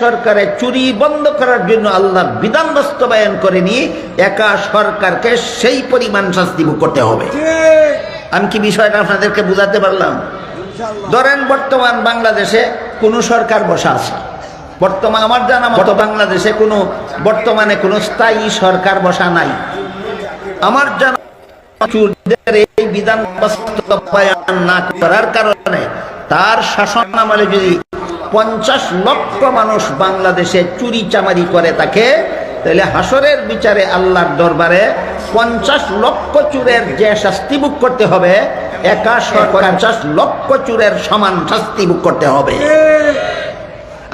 সরকারে চুরি বন্ধ করার জন্য আল্লাহ বিধান বাস্তবায়ন করেনি একা সরকারকে সেই পরিমাণ শাস্তি ভোগ করতে হবে। আমি কি বিষয়টা আপনাদেরকে বুঝাতে পারলাম? ধরেন বর্তমান বাংলাদেশে কোনো সরকার বসা আছে। বর্তমান আমার জানা মতো বাংলাদেশে কোনো বর্তমানে কোনো স্থায়ী সরকার বসা নাই। আমার জানা চুরদের এই বিধান বাস্তবায়ন না করার কারণে তার শাসন আমলে যদি পঞ্চাশ লক্ষ মানুষ বাংলাদেশে চুরি চামারি করে তাকে, তাহলে হাসরের বিচারে আল্লাহর দরবারে পঞ্চাশ লক্ষ চুরের যে শাস্তি ভোগ করতে হবে, একাশ পঞ্চাশ লক্ষ চুরের সমান শাস্তি ভোগ করতে হবে।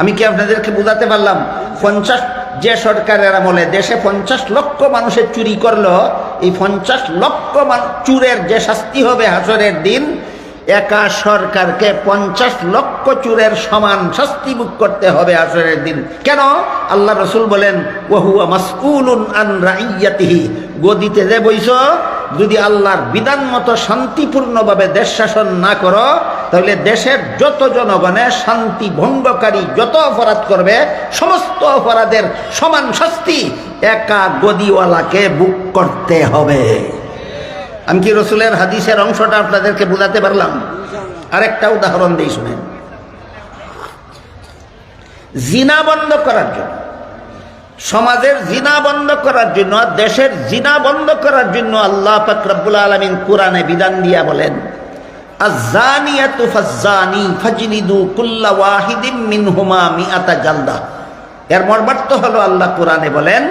আমি কি আপনাদেরকে বোঝাতে পারলাম? পঞ্চাশ যে সরকারের আমলে দেশে পঞ্চাশ লক্ষ মানুষের চুরি করল, এই পঞ্চাশ লক্ষ চুরের যে শাস্তি হবে হাসরের দিন একা সরকারকে পঞ্চাশ লক্ষ চুরের সমান শাস্তি ভোগ করতে হবে আসরের দিন। কেন? আল্লাহ রসুল বলেন, ওহুয়া রাইয়াতিহি গদিতে যে বইছ, যদি আল্লাহর বিধান মতো শান্তিপূর্ণভাবে দেশ শাসন না করো, তাহলে দেশের যত জনগণে শান্তি ভঙ্গকারী যত অপরাধ করবে, সমস্ত অপরাধের সমান শাস্তি একা গদিওয়ালাকে বুক করতে হবে। আমি কি রসুলের হাদিসের অংশটা আপনাদেরকে বোঝাতে পারলাম? আরেকটা উদাহরণ দিই শুনেন। জিনা বন্ধ করার জন্য, সমাজের জিনা বন্ধ করার জন্য, দেশের জিনা বন্ধ করার জন্য আল্লাহ ফাকরাবুল আলমিন কোরআনে বিধান দিয়া বলেন এর মর্মার্থ হলো আল্লাহ কোরআনে বলেন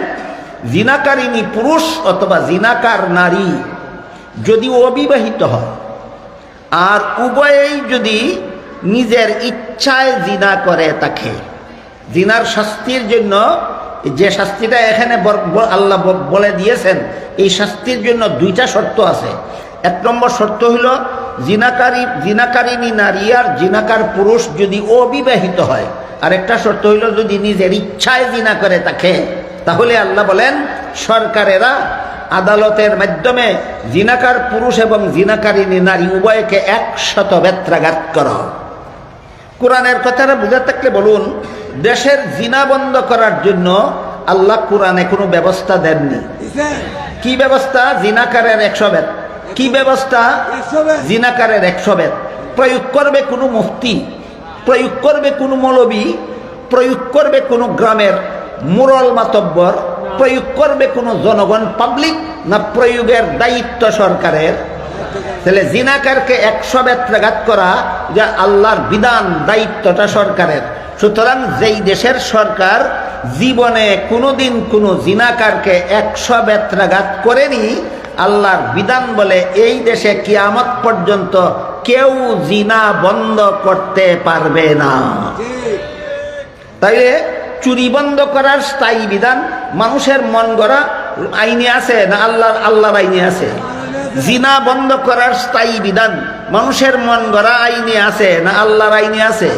জিনাকারিনী পুরুষ অথবা জিনাকার নারী যদি অবিবাহিত হয়, আর উভয়েই যদি নিজের ইচ্ছায় জিনা করে তাকে, জিনার শাস্তির জন্য, যে শাস্তিটা এখানে আল্লাহ বলে দিয়েছেন, এই শাস্তির জন্য দুইটা শর্ত আছে। এক নম্বর শর্ত হইল, জিনাকারী জিনাকারিনী নারী আর জিনাকার পুরুষ যদি অবিবাহিত হয় আর একটা শর্ত হইল যদি নিজের ইচ্ছায় জিনা করে তাকে, তাহলে আল্লাহ বলেন, সরকারেরা আদালতের মাধ্যমে জিনাকার পুরুষ এবং জিনাকারিনী নারী উভয়কে একশত বেত্রাঘাত করা। কোরআনের কথাটা বুঝে থাকলে বলুন, দেশের জিনা বন্ধ করার জন্য আল্লাহ কোরআনে কোনো ব্যবস্থা দেননি। কি ব্যবস্থা? জিনাকারের একশো বেদ কি ব্যবস্থা? জিনাকারের একশো বেদ প্রয়োগ করবে কোনো মুফতি, প্রয়োগ করবে কোনো মৌলবী, প্রয়োগ করবে কোনো গ্রামের মুরল মাতব্বর প্রয়োগ করবে কোনো জনগণ পাবলিক না প্রয়োগের দায়িত্ব সরকারের? তাহলে জিনাকারকে একশো বেত্রাঘাত করা যা আল্লাহর বিধান দায়িত্বটা সরকারের। সুতরাং যেই দেশের সরকার জীবনে কোনোদিন কোনো জিনাকারকে একশো বেত্রাঘাত করেনি আল্লাহর বিধান বলে এই দেশে কিয়ামত পর্যন্ত কেউ জিনা বন্ধ করতে পারবে না। তাইলে চুরি বন্ধ করার স্থায়ী বিধান, মানুষের মন গড়া আইনে আছে না আল্লাহর আল্লাহর আইনে আছে? জিনা বন্ধ করার স্থায়ী বিধান। মানুষের মন গড়া আইনে আছে না আল্লাহর আইনে আছে?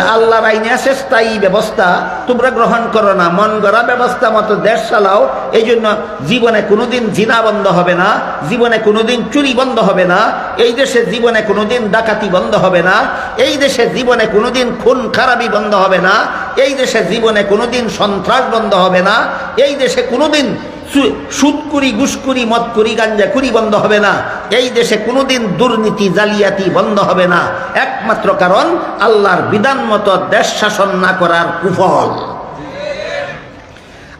আল্লাহর আইনে আছে স্থায়ী ব্যবস্থা। তোমরা গ্রহণ করো না। মন গড়া ব্যবস্থা মতো দেশ চালাও। এই জন্য জীবনে কোনোদিন জিনা বন্ধ হবে না। জীবনে কোনোদিন চুরি বন্ধ হবে না। এই দেশে জীবনে কোনোদিন ডাকাতি বন্ধ হবে না। এই দেশে জীবনে কোনোদিন খুন খারাপি বন্ধ হবে না। এই দেশে জীবনে কোনোদিন সন্ত্রাস বন্ধ হবে না। এই দেশে কোনোদিন সু- মদ ঘুষকুরি গাঞ্জা গাঞ্জাকুরি বন্ধ হবে না। এই দেশে কোনোদিন দুর্নীতি, জালিয়াতি বন্ধ হবে না। একমাত্র কারণ আল্লাহর বিধান মতো দেশ শাসন না করার কুফল।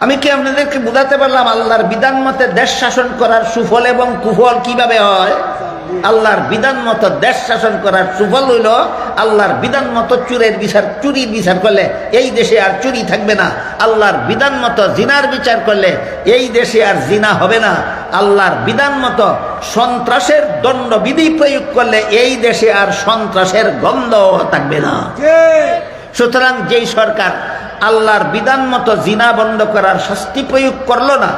আমি কি আপনাদেরকে বোঝাতে পারলাম আল্লাহর বিধান মতে দেশ শাসন করার সুফল এবং কুফল কীভাবে হয়? আল্লাহর বিধান মতো দেশ শাসন করার সুফল হইল আল্লাহর বিধান মতো চুরের বিচার, চুরির বিচার করলে এই দেশে আর চুরি থাকবে না। আল্লাহর বিধান মতো জিনার বিচার করলে এই দেশে আর জিনা হবে না। আল্লাহর বিধান মতো সন্ত্রাসের দণ্ডবিধি প্রয়োগ করলে এই দেশে আর সন্ত্রাসের গন্ধ থাকবে না। সুতরাং যেই সরকার আল্লাহর বিধান মতো জিনা বন্ধ করার শাস্তি প্রয়োগ করল না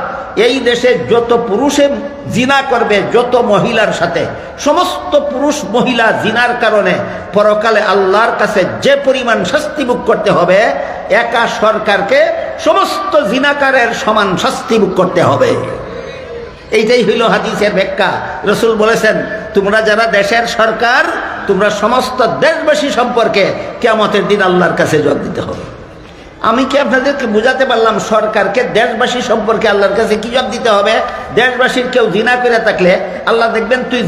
এই দেশে যত পুরুষে জিনা করবে যত মহিলার সাথে সমস্ত পুরুষ মহিলা জিনার কারণে পরকালে আল্লাহর কাছে যে পরিমাণ শাস্তি ভোগ করতে হবে একা সরকারকে সমস্ত জিনাকারের সমান শাস্তি ভোগ করতে হবে। এইটাই হইল হাদিসের ব্যাখ্যা। রসুল বলেছেন, তোমরা যারা দেশের সরকার, তোমরা সমস্ত দেশবাসী সম্পর্কে কেমতের দিন আল্লাহর কাছে জবাব দিতে হবে। আমি কি আপনাদেরকে বুঝাতে পারলাম সরকারকে দেশবাসী সম্পর্কে আল্লাহর কাছে কি জবাব দিতে হবে? দেশবাসীর কেউ জিনা করে থাকলে আল্লাহ দেখবেন তুই